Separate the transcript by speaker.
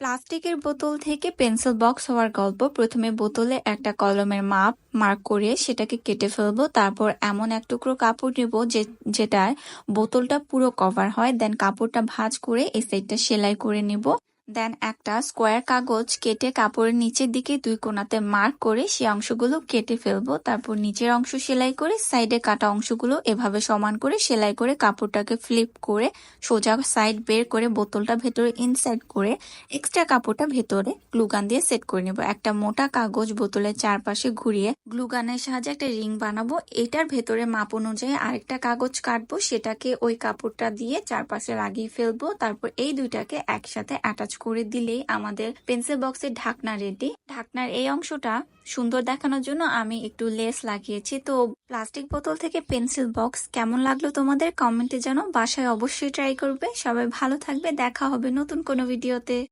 Speaker 1: প্লাস্টিকের বোতল থেকে পেন্সিল বক্স হওয়ার গল্প। প্রথমে বোতলে একটা কলমের মাপ মার্ক করে সেটাকে কেটে ফেলব। তারপর এমন এক টুকরো কাপড় নেব যে যেটার বোতলটা পুরো কভার হয়। দেন কাপড়টা ভাঁজ করে এই সাইডটা সেলাই করে নিব। দেন একটা স্কোয়ার কাগজ কেটে কাপড়ের নিচের দিকে দুই কোণাতে মার্ক করে সেই অংশগুলো কেটে ফেলব। তারপর নিচের অংশ সেলাই করে সাইডে কাটা অংশগুলো এভাবে সমান করে সেলাই করে কাপড়টাকে ফ্লিপ করে সোজা সাইড বের করে বোতলটা ভেতরে ইনসাইড করে এক্সট্রা কাপড়টা ভেতরে গ্লুগান দিয়ে সেট করে নেব। একটা মোটা কাগজ বোতলের চারপাশে ঘুরিয়ে গ্লুগানের সাহায্যে একটা রিং বানাবো। এটার ভেতরে মাপ অনুযায়ী আরেকটা কাগজ কাটবো। সেটাকে ওই কাপড়টা দিয়ে চারপাশে লাগিয়ে ফেলব। তারপর এই দুইটাকে একসাথে অ্যাটাচ করে দিলেই আমাদের পেন্সিল বক্সের ঢাকনা রেডি ঢাকনার এই অংশটা সুন্দর দেখানোর জন্য আমি একটু লেস লাগিয়েছি। তো প্লাস্টিক বোতল থেকে পেন্সিল বক্স কেমন লাগল তোমাদের কমেন্টে জানো। বাসায় অবশ্যই ট্রাই করবে। সবাই ভালো থাকবে। দেখা হবে নতুন কোনো ভিডিওতে